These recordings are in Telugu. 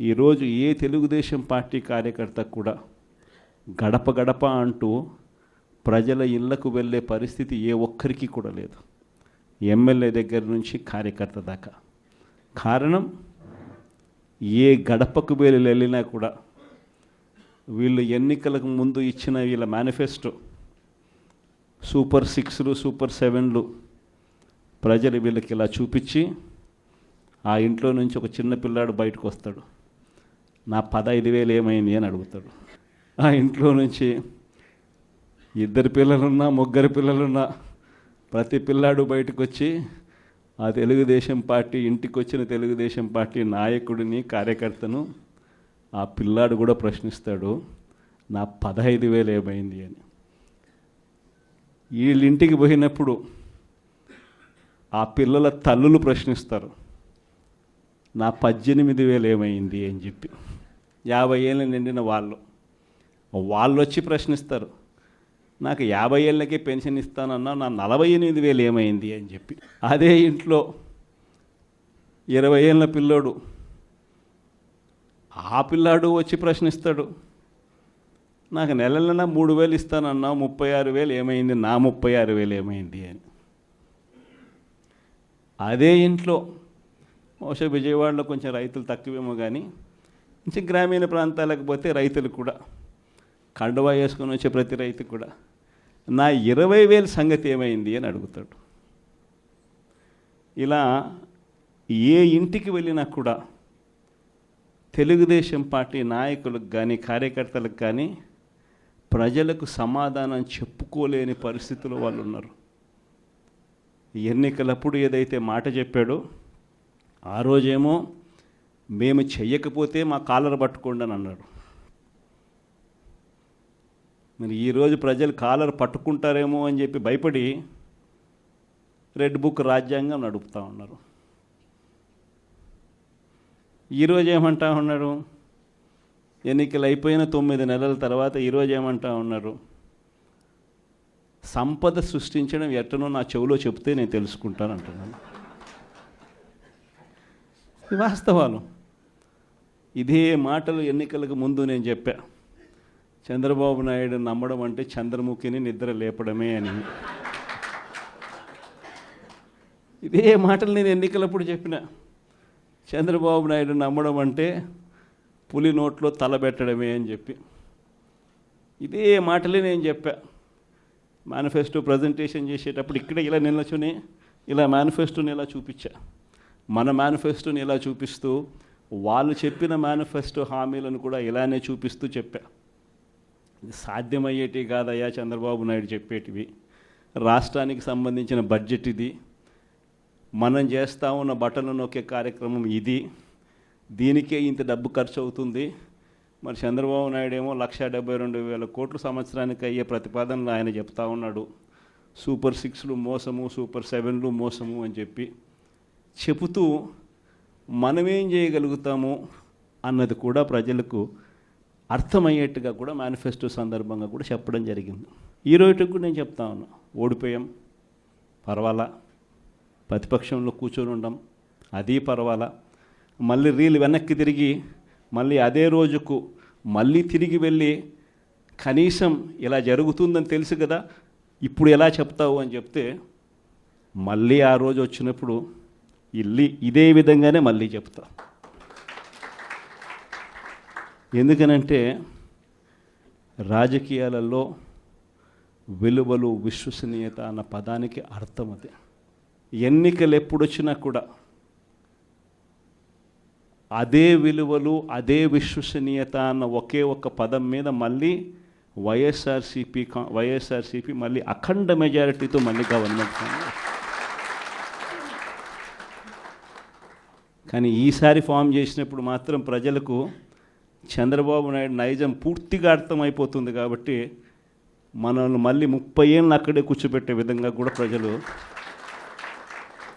ఈరోజు ఏ తెలుగుదేశం పార్టీ కార్యకర్త కూడా గడప గడప అంటూ ప్రజల ఇళ్ళకు వెళ్ళే పరిస్థితి ఏ ఒక్కరికి కూడా లేదు. ఎమ్మెల్యే దగ్గర నుంచి కార్యకర్త దాకా. కారణం ఏ గడపకు వెళ్ళి వెళ్ళినా కూడా వీళ్ళు ఎన్నికలకు ముందు ఇచ్చిన వీళ్ళ మేనిఫెస్టో సూపర్ సిక్స్లు సూపర్ సెవెన్లు ప్రజలు వీళ్ళకి ఇలా చూపించి ఆ ఇంట్లో నుంచి ఒక చిన్న పిల్లాడు బయటకు వస్తాడు. నా పదహైదు వేలు ఏమైంది అని అడుగుతాడు. ఆ ఇంట్లో నుంచి ఇద్దరు పిల్లలున్నా ముగ్గురు పిల్లలున్నా ప్రతి పిల్లాడు బయటకు వచ్చి ఆ తెలుగుదేశం పార్టీ ఇంటికి వచ్చిన తెలుగుదేశం పార్టీ నాయకుడిని కార్యకర్తను ఆ పిల్లాడు కూడా ప్రశ్నిస్తాడు నా పదహైదు వేలు ఏమైంది అని. వీళ్ళ ఇంటికి పోయినప్పుడు ఆ పిల్లల తల్లులు ప్రశ్నిస్తారు నా పద్దెనిమిది వేలు ఏమైంది? అని చెప్పి. యాభై ఏళ్ళు నిండిన వాళ్ళు. వాళ్ళు వచ్చి ప్రశ్నిస్తారు నాకు యాభై ఏళ్ళకే పెన్షన్ ఇస్తానన్నా నా నలభై ఎనిమిది వేలు ఏమైంది? అని చెప్పి. అదే ఇంట్లో ఇరవై ఏళ్ళ పిల్లోడు ఆ పిల్లాడు వచ్చి ప్రశ్నిస్తాడు నాకు నెల నెల మూడు వేలు ఇస్తానన్నా ముప్పై ఆరు వేలు ఏమైంది? నా ముప్పై ఆరు వేలు ఏమైంది? అని. అదే ఇంట్లో బహుశా విజయవాడలో కొంచెం రైతులు తక్కువేమో కానీ కొంచెం గ్రామీణ ప్రాంతాలకు పోతే రైతులు కూడా కండువా వేసుకొని వచ్చే ప్రతి రైతు కూడా నా ఇరవై వేల సంగతి ఏమైంది అని అడుగుతాడు. ఇలా ఏ ఇంటికి వెళ్ళినా కూడా తెలుగుదేశం పార్టీ నాయకులకు కానీ కార్యకర్తలకు కానీ ప్రజలకు సమాధానం చెప్పుకోలేని పరిస్థితులు వాళ్ళు ఉన్నారు. ఎన్నికలప్పుడు ఏదైతే మాట చెప్పాడో ఆ రోజేమో మేము చెయ్యకపోతే మా కాలర్ పట్టుకోండి అని అన్నాడు. మరి ఈరోజు ప్రజలు కాలర్ పట్టుకుంటారేమో అని చెప్పి భయపడి రెడ్ బుక్ రాజ్యాంగం నడుపుతూ ఉన్నారు. ఈరోజు ఏమంటా ఉన్నారు? ఎన్నికలు అయిపోయిన తొమ్మిది నెలల తర్వాత ఈరోజు ఏమంటా ఉన్నారు? సంపద సృష్టించడం ఎట్టనో నా చెవిలో చెప్తే నేను తెలుసుకుంటాను అంటున్నాను. వాస్తవాలు. ఇదే మాటలు ఎన్నికలకు ముందు నేను చెప్పా. చంద్రబాబు నాయుడు నమ్మడం అంటే చంద్రముఖిని నిద్ర లేపడమే అని. ఇదే మాటలు నేను ఎన్నికలప్పుడు చెప్పిన. చంద్రబాబు నాయుడు నమ్మడం అంటే పులి నోట్లో తలబెట్టడమే అని చెప్పి. ఇదే మాటలే నేను చెప్పా. మేనిఫెస్టో ప్రజెంటేషన్ చేసేటప్పుడు ఇక్కడ ఇలా నిల్చుని ఇలా మేనిఫెస్టోని ఇలా చూపించా? మన మేనిఫెస్టోని ఇలా చూపిస్తూ వాళ్ళు చెప్పిన మేనిఫెస్టో హామీలను కూడా ఇలానే చూపిస్తూ చెప్పా. ఇది సాధ్యమయ్యేటి కాదయ్యా చంద్రబాబు నాయుడు చెప్పేటివి. రాష్ట్రానికి సంబంధించిన బడ్జెట్ ఇది. మనం చేస్తా ఉన్న బట్టలు నొక్కే కార్యక్రమం ఇది. దీనికే ఇంత డబ్బు ఖర్చు అవుతుంది మరి చంద్రబాబు నాయుడు ఏమో లక్ష డెబ్బై రెండు వేల కోట్లు సంవత్సరానికి అయ్యే ప్రతిపాదనలు ఆయన చెప్తా ఉన్నాడు. సూపర్ సిక్స్లు మోసము సూపర్ సెవెన్లు మోసము అని చెప్పి చెబుతూ మనమేం చేయగలుగుతాము అన్నది కూడా ప్రజలకు అర్థమయ్యేట్టుగా కూడా మేనిఫెస్టో సందర్భంగా కూడా చెప్పడం జరిగింది. ఈ రోజుకి కూడా నేను చెప్తా ఉన్నా. ఓడిపోయాం పర్వాలా. ప్రతిపక్షంలో కూర్చొని ఉండం అది పర్వాలా. మళ్ళీ రీల్ వెనక్కి తిరిగి మళ్ళీ అదే రోజుకు మళ్ళీ తిరిగి వెళ్ళి కనీసం ఇలా జరుగుతుందని తెలుసు కదా ఇప్పుడు ఎలా చెప్తావు అని చెప్తే మళ్ళీ ఆ రోజు వచ్చినప్పుడు ఇల్లి ఇదే విధంగానే మళ్ళీ చెప్తా. ఎందుకనంటే రాజకీయాలలో విలువలు విశ్వసనీయత అన్న పదానికి అర్థం అది. ఎన్నికలు ఎప్పుడొచ్చినా కూడా అదే విలువలు అదే విశ్వసనీయత అన్న ఒకే ఒక పదం మీద మళ్ళీ వైఎస్ఆర్సీపీ వైఎస్ఆర్సీపీ మళ్ళీ అఖండ మెజారిటీతో మళ్ళీ గవర్నమెంట్ ఫామ్ చేస్తుంది. కానీ ఈసారి ఫామ్ చేసినప్పుడు మాత్రం ప్రజలకు చంద్రబాబు నాయుడు నైజం పూర్తిగా అర్థమైపోతుంది కాబట్టి మనల్ని మళ్ళీ ముప్పై ఏళ్ళు అక్కడే కూర్చోబెట్టే విధంగా కూడా ప్రజలు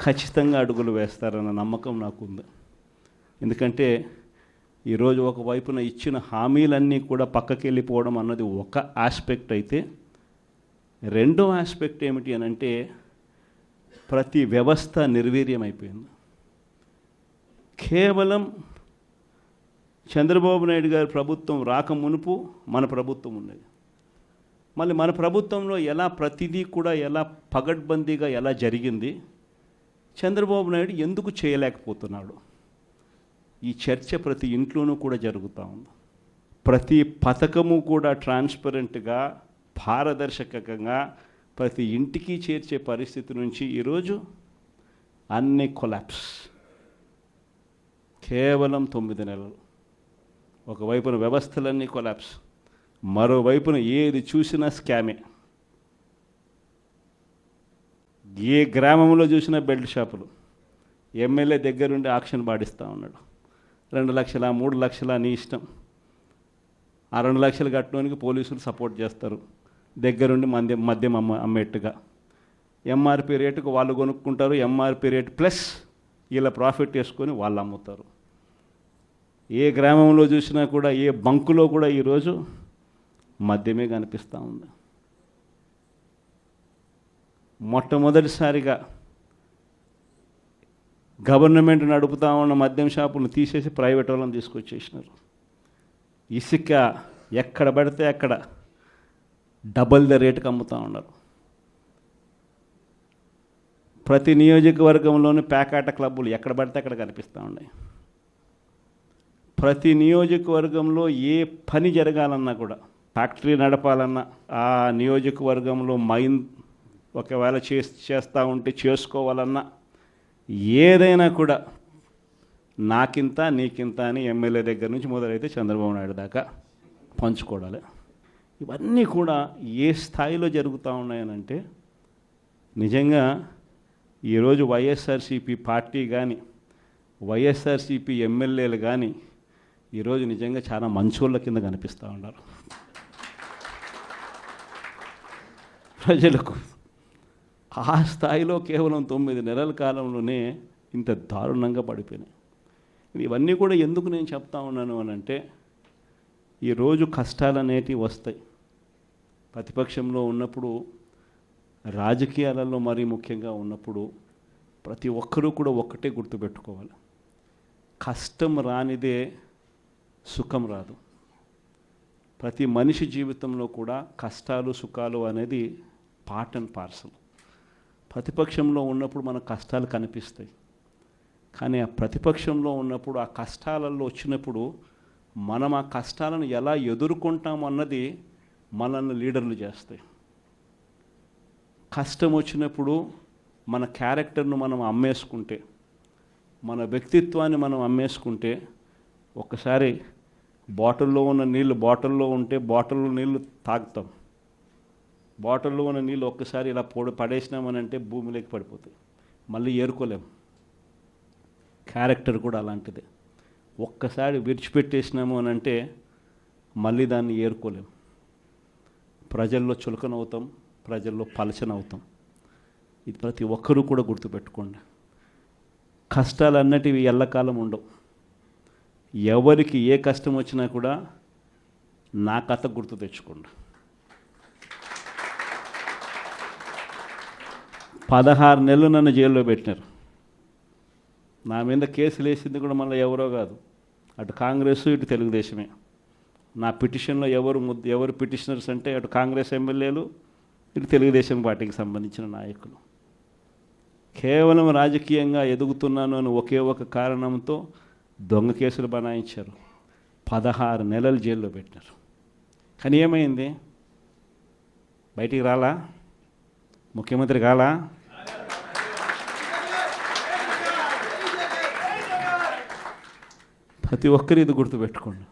ఖచ్చితంగా అడుగులు వేస్తారన్న నమ్మకం నాకుంది. ఎందుకంటే ఈరోజు ఒకవైపున ఇచ్చిన హామీలన్నీ కూడా పక్కకి వెళ్ళిపోవడం అన్నది ఒక ఆస్పెక్ట్ అయితే రెండో ఆస్పెక్ట్ ఏమిటి అని అంటే ప్రతి వ్యవస్థ నిర్వీర్యం అయిపోయింది కేవలం చంద్రబాబు నాయుడు గారి ప్రభుత్వం రాక మునుపు మన ప్రభుత్వం ఉన్నది. మళ్ళీ మన ప్రభుత్వంలో ఎలా ప్రతిదీ కూడా ఎలా పగడ్బందీగా ఎలా జరిగింది చంద్రబాబు నాయుడు ఎందుకు చేయలేకపోతున్నాడు? ఈ చర్చ ప్రతి ఇంట్లోనూ కూడా జరుగుతూ ఉంది. ప్రతి పథకము కూడా ట్రాన్స్పరెంట్గా పారదర్శకంగా ప్రతి ఇంటికి చేర్చే పరిస్థితి నుంచి ఈరోజు అన్ని కొలాప్స్. కేవలం తొమ్మిది నెలలు. ఒకవైపున వ్యవస్థలన్నీ కొలాప్స్ మరోవైపున ఏది చూసినా స్కామే. ఏ గ్రామంలో చూసినా బెల్ట్ షాపులు. ఎమ్మెల్యే దగ్గరుండి ఆక్షన్ పాడిస్తూ ఉన్నాడు. రెండు లక్షల మూడు లక్షల నీ ఇష్టం. ఆ రెండు లక్షలు కట్టడానికి పోలీసులు సపోర్ట్ చేస్తారు. దగ్గరుండి మద్యం మద్యం అమ్మ అమ్మేట్టుగా. ఎంఆర్పి రేటుకు వాళ్ళు కొనుక్కుంటారు. ఎంఆర్పి రేటు ప్లస్ వీళ్ళ ప్రాఫిట్ చేసుకొని వాళ్ళు అమ్ముతారు. ఏ గ్రామంలో చూసినా కూడా ఏ బంకులో కూడా ఈరోజు మద్యమే కనిపిస్తూ ఉంది. మొట్టమొదటిసారిగా గవర్నమెంట్ నడుపుతా ఉన్న మద్యం షాపులను తీసేసి ప్రైవేట్ వాళ్ళని తీసుకొచ్చేసినారు. ఇసుక ఎక్కడ పడితే అక్కడ డబల్ ద రేటుకి అమ్ముతూ ఉన్నారు. ప్రతి నియోజకవర్గంలోని ప్యాకాట క్లబ్బులు ఎక్కడ పడితే అక్కడ కనిపిస్తూ ఉన్నాయి. ప్రతి నియోజకవర్గంలో ఏ పని జరగాలన్నా కూడా ఫ్యాక్టరీ నడపాలన్నా ఆ నియోజకవర్గంలో మైన్ ఒకవేళ చే చేస్తూ ఉంటే చేసుకోవాలన్నా ఏదైనా కూడా నాకింత నీకింత అని ఎమ్మెల్యే దగ్గర నుంచి మొదలైతే చంద్రబాబు నాయుడు దాకా పంచుకోవడాలి ఇవన్నీ కూడా ఏ స్థాయిలో జరుగుతూ ఉన్నాయనంటే నిజంగా ఈరోజు వైఎస్ఆర్సీపీ పార్టీ కానీ వైఎస్ఆర్సీపీ ఎమ్మెల్యేలు కానీ ఈరోజు నిజంగా చాలా మంచోళ్ళ కింద కనిపిస్తూ ఉన్నారు. ప్రజలకు ఆ స్థాయిలో కేవలం తొమ్మిది నెలల కాలంలోనే ఇంత దారుణంగా పడిపోయినాయి. ఇవన్నీ కూడా ఎందుకు నేను చెప్తా ఉన్నాను అని అంటే ఈరోజు కష్టాలు అనేటివి వస్తాయి. ప్రతిపక్షంలో ఉన్నప్పుడు రాజకీయాలలో మరీ ముఖ్యంగా ఉన్నప్పుడు ప్రతి ఒక్కరూ కూడా ఒక్కటే గుర్తుపెట్టుకోవాలి. కష్టం రానిదే సుఖం రాదు. ప్రతి మనిషి జీవితంలో కూడా కష్టాలు సుఖాలు అనేది పార్ట్ అండ్ పార్సల్ ప్రతిపక్షంలో ఉన్నప్పుడు మన కష్టాలు కనిపిస్తాయి. కానీ ఆ ప్రతిపక్షంలో ఉన్నప్పుడు ఆ కష్టాలలో వచ్చినప్పుడు మనం ఆ కష్టాలను ఎలా ఎదుర్కొంటాం అన్నది మనల్ని లీడర్లు చేస్తాయి. కష్టం వచ్చినప్పుడు మన క్యారెక్టర్ను మనం అమ్మేసుకుంటే మన వ్యక్తిత్వాన్ని మనం అమ్మేసుకుంటే ఒక్కసారి బాటిల్లో ఉన్న నీళ్ళు బాటిల్లో ఉంటే బాటిల్లో నీళ్ళు తాగుతాం. బాటిల్లో ఉన్న నీళ్ళు ఒక్కసారి ఇలా పొడి పడేసినామనంటే భూమిలోకి పడిపోతాయి. మళ్ళీ ఏరుకోలేం. క్యారెక్టర్ కూడా అలాంటిదే. ఒక్కసారి విడిచిపెట్టేసినాము అని అంటే మళ్ళీ దాన్ని ఏరుకోలేం. ప్రజల్లో చులకనవుతాం ప్రజల్లో పలచనవుతాం ఇది ప్రతి ఒక్కరూ కూడా గుర్తుపెట్టుకోండి. కష్టాలు అన్నటివి ఎల్లకాలం ఉండవు. ఎవరికి ఏ కష్టం వచ్చినా కూడా నా కథ గుర్తు తెచ్చుకోండి. పదహారు నెలలు నన్ను జైల్లో పెట్టినారు. నా మీద కేసులు వేసింది కూడా మళ్ళీ ఎవరో కాదు. అటు కాంగ్రెస్ ఇటు తెలుగుదేశమే. నా పిటిషన్లో ఎవరు ముద్ద ఎవరు పిటిషనర్స్ అంటే అటు కాంగ్రెస్ ఎమ్మెల్యేలు ఇటు తెలుగుదేశం పార్టీకి సంబంధించిన నాయకులు. కేవలం రాజకీయంగా ఎదుగుతున్నాను అని ఒకే ఒక కారణంతో దొంగ కేసులు బనాయించారు. పదహారు నెలలు జైల్లో పెట్టినారు. కానీ ఏమైంది? బయటికి రాలా? ముఖ్యమంత్రి కాలా? ప్రతి ఒక్కరు ఇది గుర్తుపెట్టుకోండి.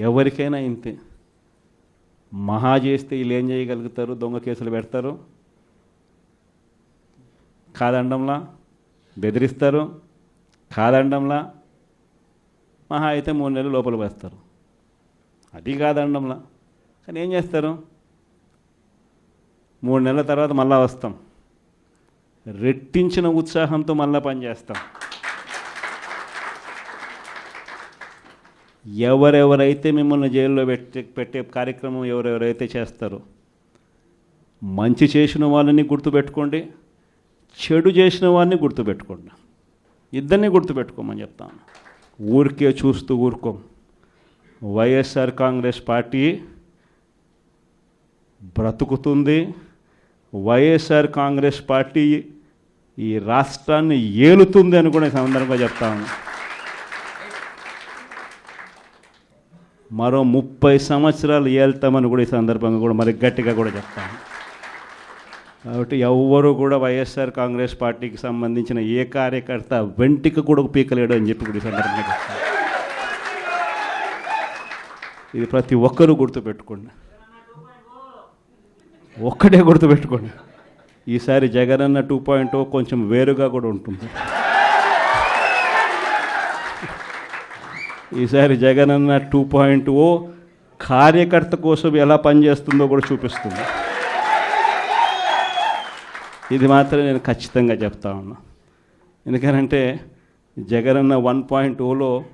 ఎవరికైనా ఇంతే. మహా చేస్తే వీళ్ళు ఏం చేయగలుగుతారు? దొంగ కేసులు పెడతారు. కాదండంలా బెదిరిస్తారు. కాదండంలా మహా అయితే మూడు నెలలు లోపల వేస్తారు అది కాదండంలా. కానీ ఏం చేస్తారు? మూడు నెలల తర్వాత మళ్ళా వస్తాం. రెట్టించిన ఉత్సాహంతో మళ్ళా పనిచేస్తాం ఎవరెవరైతే మిమ్మల్ని జైల్లో పెట్టే పెట్టే కార్యక్రమం ఎవరెవరైతే చేస్తారో మంచి చేసిన వాళ్ళని గుర్తుపెట్టుకోండి చెడు చేసిన వాడిని గుర్తుపెట్టుకోండి. ఇద్దరిని గుర్తుపెట్టుకోమని చెప్తాను. ఊరికే చూస్తూ ఊరుకోం. వైఎస్ఆర్ కాంగ్రెస్ పార్టీ బ్రతుకుతుంది. వైఎస్ఆర్ కాంగ్రెస్ పార్టీ ఈ రాష్ట్రాన్ని ఏలుతుంది అని కూడా సందర్భంగా చెప్తాను మరో ముప్పై సంవత్సరాలు ఏళ్తామని కూడా ఈ సందర్భంగా కూడా మరి గట్టిగా కూడా చెప్తాను కాబట్టి ఎవ్వరూ కూడా వైఎస్ఆర్ కాంగ్రెస్ పార్టీకి సంబంధించిన ఏ కార్యకర్త వెంటికి కూడా పీకలేడు అని చెప్పి కూడా ఈ సందర్భంగా ఇది ప్రతి ఒక్కరూ గుర్తుపెట్టుకోండి. ఒక్కటే గుర్తుపెట్టుకోండి. ఈసారి జగనన్న టూ పాయింట్ కొంచెం వేరుగా కూడా ఉంటుంది. ఈసారి జగనన్న టూ పాయింట్ ఓ కార్యకర్త కోసం ఎలా పనిచేస్తుందో కూడా చూపిస్తుంది. ఇది మాత్రం నేను ఖచ్చితంగా చెప్తా ఉన్నా. ఎందుకనంటే జగనన్న వన్ పాయింట్ ఓలో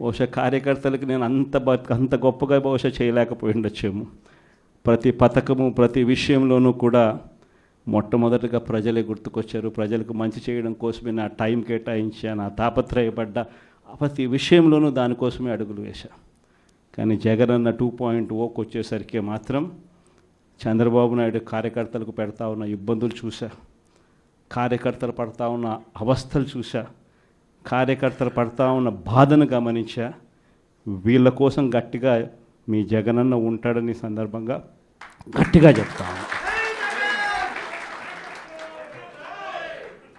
బహుశా కార్యకర్తలకు నేను అంత బ- అంత గొప్పగా బహుశా చేయలేకపోయి ఉండొచ్చేమో ప్రతి పథకము ప్రతి విషయంలోనూ కూడా మొట్టమొదటిగా ప్రజలే గుర్తుకొచ్చారు. ప్రజలకు మంచి చేయడం కోసమే నా టైం కేటాయించా నా తాపత్రయపడ్డ ప్రతి విషయంలోనూ దానికోసమే అడుగులు వేశా. కానీ జగనన్న టూ పాయింట్ ఓకి వచ్చేసరికి మాత్రం చంద్రబాబు నాయుడు కార్యకర్తలకు పెడతా ఉన్న ఇబ్బందులు చూశా. కార్యకర్తలు పడతా ఉన్న అవస్థలు చూశా. కార్యకర్తలు పడతా ఉన్న బాధను గమనించా. వీళ్ళ కోసం గట్టిగా మీ జగనన్న ఉంటాడని సందర్భంగా గట్టిగా చెప్తాను